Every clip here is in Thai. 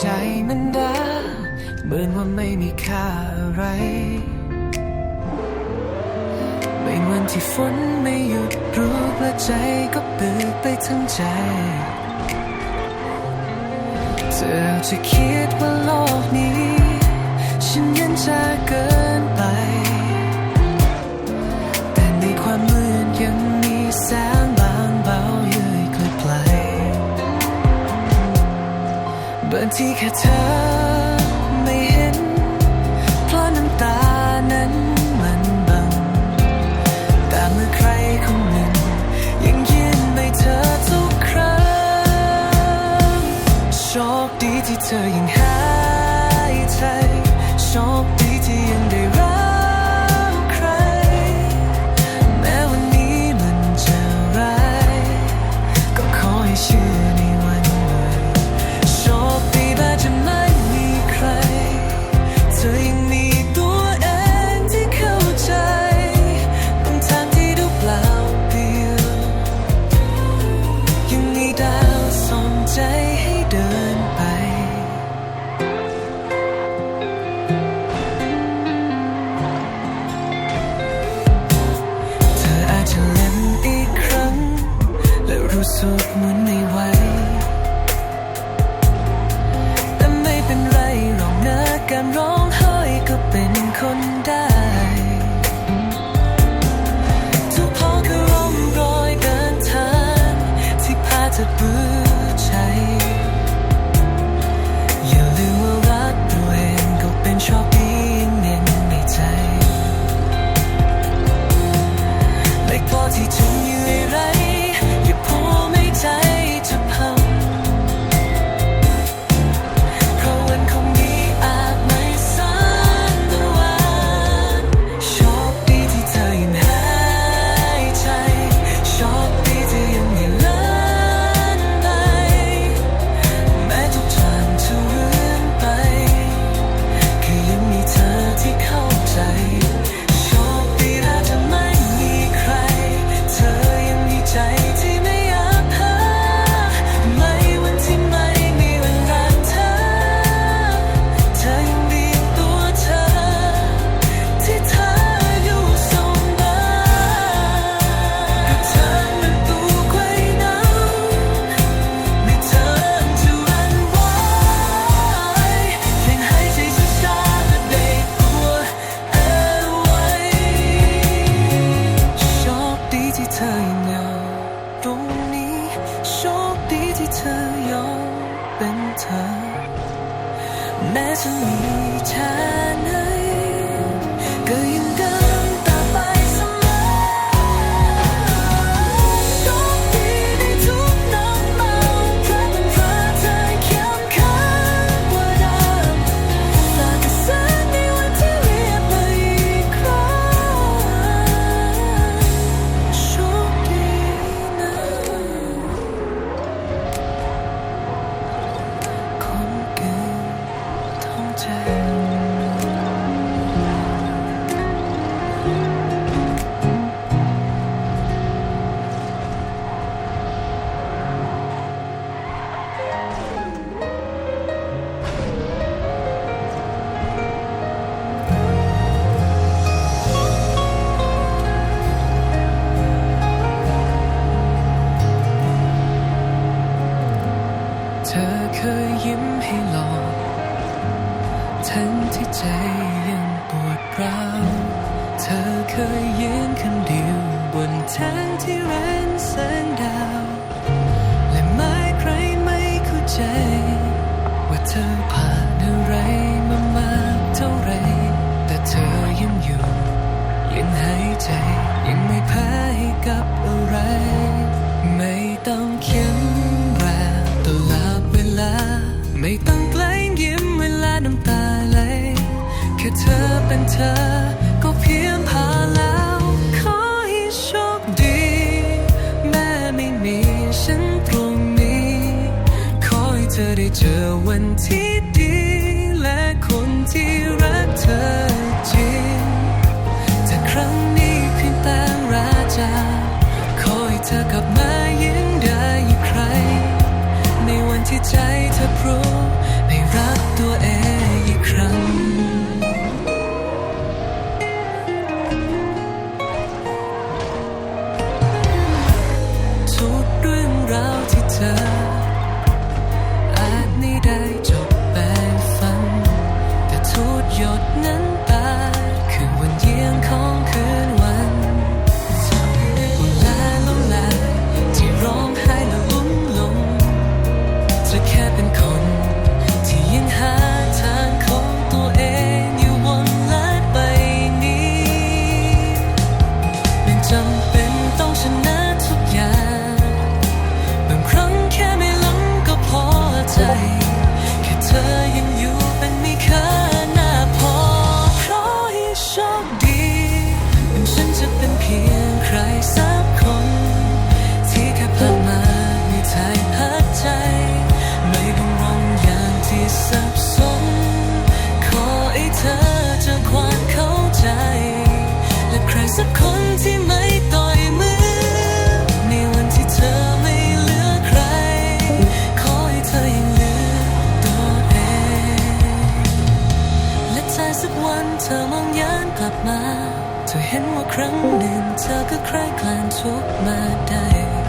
ใจมันดาเหมือนว่าไม่มีค่าอะไร ไม่วันที่ฝนไม่หยุดรู้และใจก็เบิกไปทั้งใจ เธอจะคิดว่าโลกนี้ ฉันยันจะเกิน ที่แค่เธอไม่เห็น เพราะน้ำตานั้นมันบัง แต่เมื่อใครคนหนึ่ง ยังยืนไปเธอทุกครั้งโชคดีที่เธอยังหายใจโชคดีที่ยังได้ เธอเคยยิ้มให้หลอกทั้งที่ใจยังปวดร้าวเธอเคยยืนคนเดียวบนทางที่แร้นแสงดาว และไม่ใครไม่เข้าใจ ว่าเธอผ่านอะไรมามากเท่าไร แต่เธอยังอยู่ ยังหายใจ ยังไม่แพ้กับอะไร ไม่ต้องเคีย ค่เธอเป็นเธอ ก็เพียงพาแล้ว ขอให้โชคดี แม้ไม่มีฉันตรงนี้ ขอให้เธอได้เจอวันที่ดี และคนที่รัก turn ากมา เธอเห็นว่าครั้งหนึ่งเธอก็ใครคลานทุกมาได้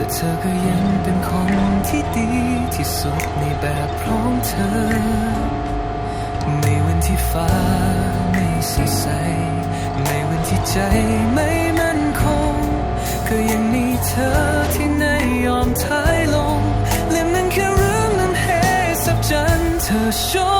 แต่เธอก็ยังเป็นคนที่ดีที่สุดในแบบของเธอ ในวันที่ฟ้าไม่สดใส ในวันที่ใจไม่มั่นคง ก็ยังมีเธอที่ในยอมทายลง และมันแค่เรื่องนั้นเฮสับจันเธอชอบ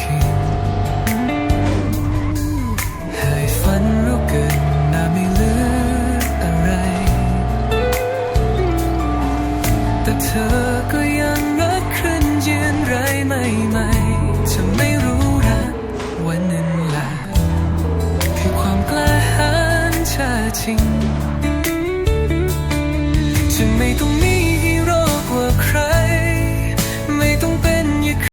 ถึงฝันรู้เกินน่าไม่เหลืออะไร แต่เธอก็ยังรักขึ้นยืนไรไม่ไจะไม่รู้รัวันนั้นละคือความกล้าหาญชาจริงจะไม่ต้องมี